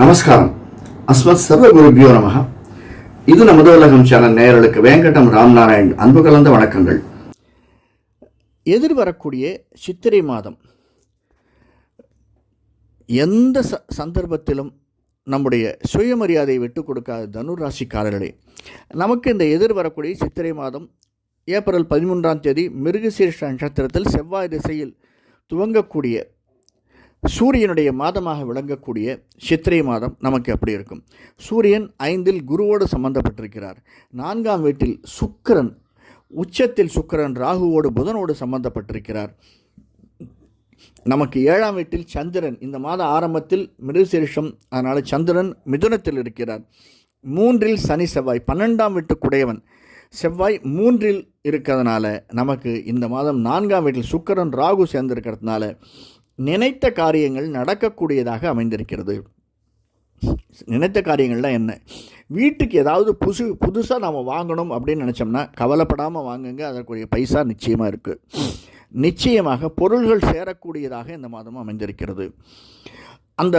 நமஸ்காரம். அஸ்மத் சர்வ குருபியோ நமக இது நமது உலகம் சேனல் நேயர்களுக்கு வேங்கடம் ராம்நாராயண் அன்பு கலந்த வணக்கங்கள். எதிர்வரக்கூடிய சித்திரை மாதம். எந்த ச சந்தர்ப்பத்திலும் நம்முடைய சுயமரியாதையை விட்டு கொடுக்காத தனுராசிக்காரர்களே நமக்கு இந்த எதிர்வரக்கூடிய சித்திரை மாதம் ஏப்ரல் பதிமூன்றாம் தேதி மிருகசீர்ஷ நட்சத்திரத்தில் செவ்வாய் திசையில் துவங்கக்கூடிய சூரியனுடைய மாதமாக விளங்கக்கூடிய சித்திரை மாதம் நமக்கு அப்படி இருக்கும். சூரியன் ஐந்தில் குருவோடு சம்பந்தப்பட்டிருக்கிறார். நான்காம் வீட்டில் சுக்கிரன் உச்சத்தில் சுக்கிரன் ராகுவோடு புதனோடு சம்பந்தப்பட்டிருக்கிறார். நமக்கு ஏழாம் வீட்டில் சந்திரன் இந்த மாத ஆரம்பத்தில் மிருகசீரிஷம் அதனால் சந்திரன் மிதுனத்தில் இருக்கிறார். மூன்றில் சனி செவ்வாய் பன்னெண்டாம் வீட்டுக்குடையவன் செவ்வாய் மூன்றில் இருக்கிறதுனால நமக்கு இந்த மாதம் நான்காம் வீட்டில் சுக்கரன் ராகு சேர்ந்திருக்கிறதுனால நினைத்த காரியங்கள் நடக்கக்கூடியதாக அமைந்திருக்கிறது. நினைத்த காரியங்கள்லாம் என்ன? வீட்டுக்கு ஏதாவது புதுசு புதுசாக நாம் வாங்கணும் அப்படின்னு நினச்சோம்னா கவலைப்படாமல் வாங்குங்க அதற்குரிய பைசா நிச்சயமாக இருக்குது நிச்சயமாக பொருள்கள் சேரக்கூடியதாக இந்த மாதம் அமைந்திருக்கிறது. அந்த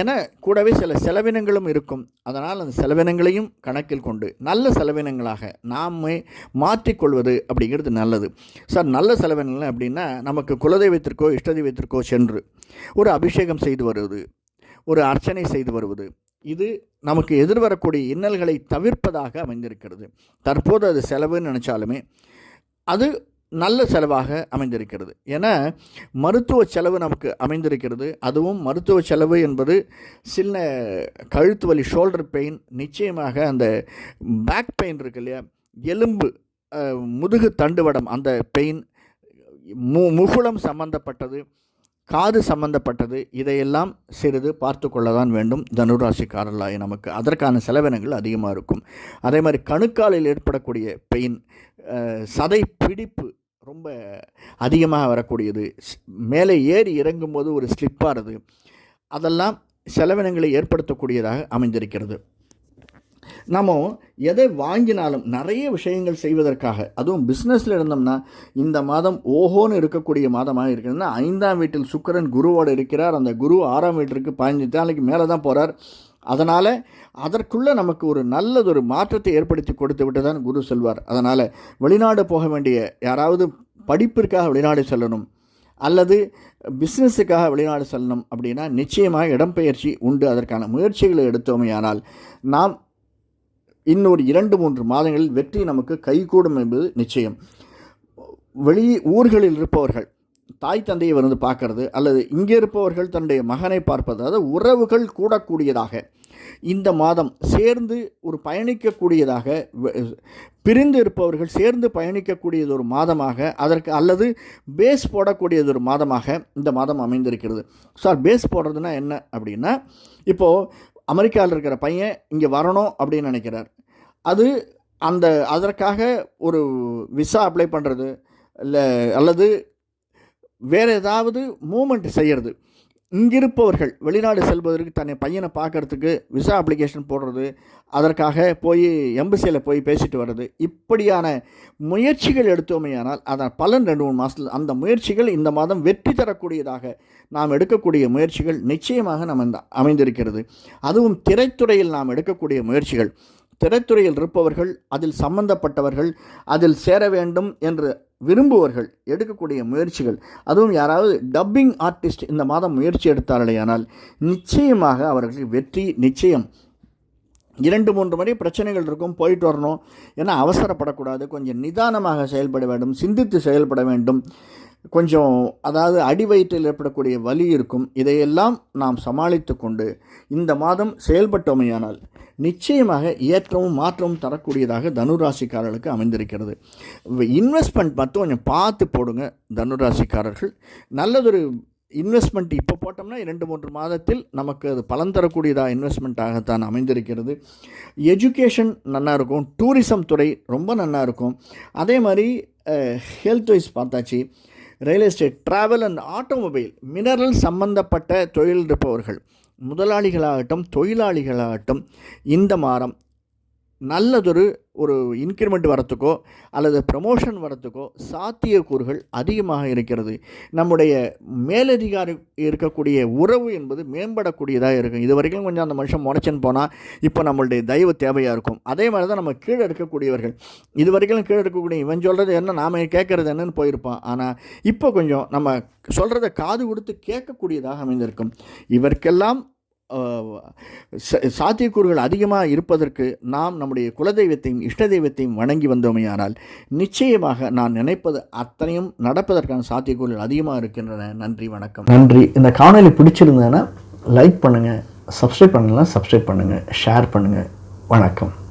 என கூடவே சில செலவினங்களும் இருக்கும். அதனால் அந்த செலவினங்களையும் கணக்கில் கொண்டு நல்ல செலவினங்களாக நாமே மாற்றிக்கொள்வது அப்படிங்கிறது நல்லது. சார் நல்ல செலவினங்கள் அப்படின்னா நமக்கு குலதெய்வத்திற்கோ இஷ்ட தெய்வத்திற்கோ சென்று ஒரு அபிஷேகம் செய்து வருவது ஒரு அர்ச்சனை செய்து வருவது. இது நமக்கு எதிர்வரக்கூடிய இன்னல்களை தவிர்ப்பதாக அமைந்திருக்கிறது. தற்போது அது செலவுன்னு நினச்சாலுமே அது நல்ல செலவாக அமைந்திருக்கிறது. ஏன்னா மருத்துவ செலவு நமக்கு அமைந்திருக்கிறது. அதுவும் மருத்துவ செலவு என்பது சின்ன கழுத்து வலி ஷோல்டர் பெயின் நிச்சயமாக அந்த பேக் பெயின் இருக்கு இல்லையா? எலும்பு முதுகு தண்டுவடம் அந்த பெயின் மு முகுளம் சம்பந்தப்பட்டது காது சம்பந்தப்பட்டது இதையெல்லாம் சிறிது பார்த்து கொள்ளதான் வேண்டும். தனுராசிக்காரர்களாய் நமக்கு அதற்கான செலவினங்கள் அதிகமாக இருக்கும். அதே மாதிரி கணுக்காலில் ஏற்படக்கூடிய பெயின் சதை பிடிப்பு ரொம்ப அதிகமாக வரக்கூடியது. ஸ்- மேலே ஏறி இறங்கும்போது ஒரு ஸ்லிப்பாகிறது அதெல்லாம் செலவினங்களை ஏற்படுத்தக்கூடியதாக அமைந்திருக்கிறது. நம்ம எதை வாங்கினாலும் நிறைய விஷயங்கள் செய்வதற்காக அதுவும் பிஸ்னஸில் இருந்தோம்னா இந்த மாதம் ஓஹோன்னு இருக்கக்கூடிய மாதமாக இருக்கிறதுனா ஐந்தாம் வீட்டில் சுக்கிரன் குருவோடு இருக்கிறார். அந்த குரு ஆறாம் வீட்டிற்கு பதினஞ்சு நாளைக்கு மேலே தான் போகிறார் அதனால் அதற்குள்ளே நமக்கு ஒரு நல்லதொரு மாற்றத்தை ஏற்படுத்தி கொடுத்து விட்டு தான் குரு செல்வார். அதனால் வெளிநாடு போக வேண்டிய யாராவது படிப்பிற்காக வெளிநாடு செல்லணும் அல்லது பிஸ்னஸுக்காக வெளிநாடு செல்லணும் அப்படின்னா நிச்சயமாக இடம்பெயர்ச்சி உண்டு. அதற்கான முயற்சிகளை எடுத்தோமையானால் நாம் இன்னொரு இரண்டு மூன்று மாதங்களில் வெற்றி நமக்கு கைகூடும் என்பது நிச்சயம். வெளி ஊர்களில் இருப்பவர்கள் தாய் தந்தையை வந்து பார்க்கறது அல்லது இங்கே இருப்பவர்கள் தன்னுடைய மகனை பார்ப்பது அதாவது உறவுகள் கூடக்கூடியதாக. இந்த மாதம் சேர்ந்து ஒரு பயணிக்கக்கூடியதாக பிரிந்து இருப்பவர்கள் சேர்ந்து பயணிக்கக்கூடியது ஒரு மாதமாக அதற்கு அல்லது பேஸ் போடக்கூடியது ஒரு மாதமாக இந்த மாதம் அமைந்திருக்கிறது. சார் பேஸ் போடுறதுனா என்ன அப்படின்னா இப்போது அமெரிக்காவில் இருக்கிற பையன் இங்கே வரணும் அப்படின்னு நினைக்கிறார். அது அந்த அதற்காக ஒரு விசா அப்ளை பண்ணுறது இல்லை அல்லது வேறு ஏதாவது மூமெண்ட் செய்கிறது இங்கிருப்பவர்கள் வெளிநாடு செல்வதற்கு தன்னை பையனை பார்க்கறதுக்கு விசா அப்ளிகேஷன் போடுறது அதற்காக போய் எம்பசியில் போய் பேசிட்டு வர்றது. இப்படியான முயற்சிகள் எடுத்தோமேயானால் அதன் பலன் ரெண்டு மூணு மாதத்தில் அந்த முயற்சிகள் இந்த மாதம் வெற்றி தரக்கூடியதாக நாம் எடுக்கக்கூடிய முயற்சிகள் நிச்சயமாக நம்ம அமைந்திருக்கிறது. அதுவும் திரைத்துறையில் நாம் எடுக்கக்கூடிய முயற்சிகள். திரைத்துறையில் இருப்பவர்கள் அதில் சம்பந்தப்பட்டவர்கள் அதில் சேர வேண்டும் என்று விரும்புவர்கள் எடுக்கக்கூடிய முயற்சிகள். அதுவும் யாராவது டப்பிங் ஆர்டிஸ்ட் இந்த மாதம் முயற்சி எடுத்தார்களேயானால் நிச்சயமாக அவர்களுக்கு வெற்றி நிச்சயம். இரண்டு மூன்று மணி பிரச்சனைகள் இருக்கும் போயிட்டு வரணும். ஏன்னா அவசரப்படக்கூடாது. கொஞ்சம் நிதானமாக செயல்பட வேண்டும் சிந்தித்து செயல்பட வேண்டும். கொஞ்சம் அதாவது அடி வயிற்றில் ஏற்படக்கூடிய வலி இருக்கும். இதையெல்லாம் நாம் சமாளித்து கொண்டு இந்த மாதம் செயல்பட்டோமையானால் நிச்சயமாக ஏற்றமும் மாற்றமும் தரக்கூடியதாக தனுராசிக்காரர்களுக்கு அமைந்திருக்கிறது. இன்வெஸ்ட்மெண்ட் மட்டும் கொஞ்சம் பார்த்து போடுங்க தனுராசிக்காரர்கள். நல்லதொரு இன்வெஸ்ட்மெண்ட் இப்போ போட்டோம்னா இரண்டு மூன்று மாதத்தில் நமக்கு அது பலன் தரக்கூடியதாக இன்வெஸ்ட்மெண்ட்டாகத்தான் அமைந்திருக்கிறது. எஜுகேஷன் நல்லா இருக்கும் டூரிசம் துறை ரொம்ப நல்லா இருக்கும் அதே மாதிரி ஹெல்த் வைஸ் பார்த்தாச்சு. Real estate travel and automobile mineral சம்பந்தப்பட்ட தொழில் இருப்பவர்கள் முதலாளிகளாகட்டும் தொழிலாளிகளாகட்டும் இந்த மாதம் நல்லதொரு ஒரு இன்க்ரிமெண்ட் வரத்துக்கோ அல்லது ப்ரமோஷன் வரத்துக்கோ சாத்தியக்கூறுகள் அதிகமாக இருக்கிறது. நம்முடைய மேலதிகாரி இருக்கக்கூடிய உறவு என்பது மேம்படக்கூடியதாக இருக்கும். இது வரைக்கும் கொஞ்சம் அந்த மனுஷன் முறைச்சன் போனால் இப்போ நம்மளுடைய தயவு தேவையாக இருக்கும். அதே மாதிரி தான் நம்ம கீழே இருக்கக்கூடியவர்கள். இது வரைக்கும் கீழே இருக்கக்கூடிய இவன் சொல்கிறது என்ன நாம் கேட்குறது என்னன்னு போயிருப்பான். ஆனால் இப்போ கொஞ்சம் நம்ம சொல்கிறத காது கொடுத்து கேட்கக்கூடியதாக அமைந்திருக்கும். இவருக்கெல்லாம் சாத்தியக்கூறுகள் அதிகமாக இருப்பதற்கு நாம் நம்முடைய குலதெய்வத்தையும் இஷ்ட தெய்வத்தையும் வணங்கி வந்தோமையானால் நிச்சயமாக நான் நினைப்பது அத்தனையும் நடப்பதற்கான சாத்தியக்கூறுகள் அதிகமாக இருக்கின்றன. நன்றி வணக்கம். நன்றி. இந்த காணொளி பிடிச்சிருந்தேன்னா லைக் பண்ணுங்கள் சப்ஸ்கிரைப் பண்ணலாம் சப்ஸ்கிரைப் பண்ணுங்கள் ஷேர் பண்ணுங்கள் வணக்கம்.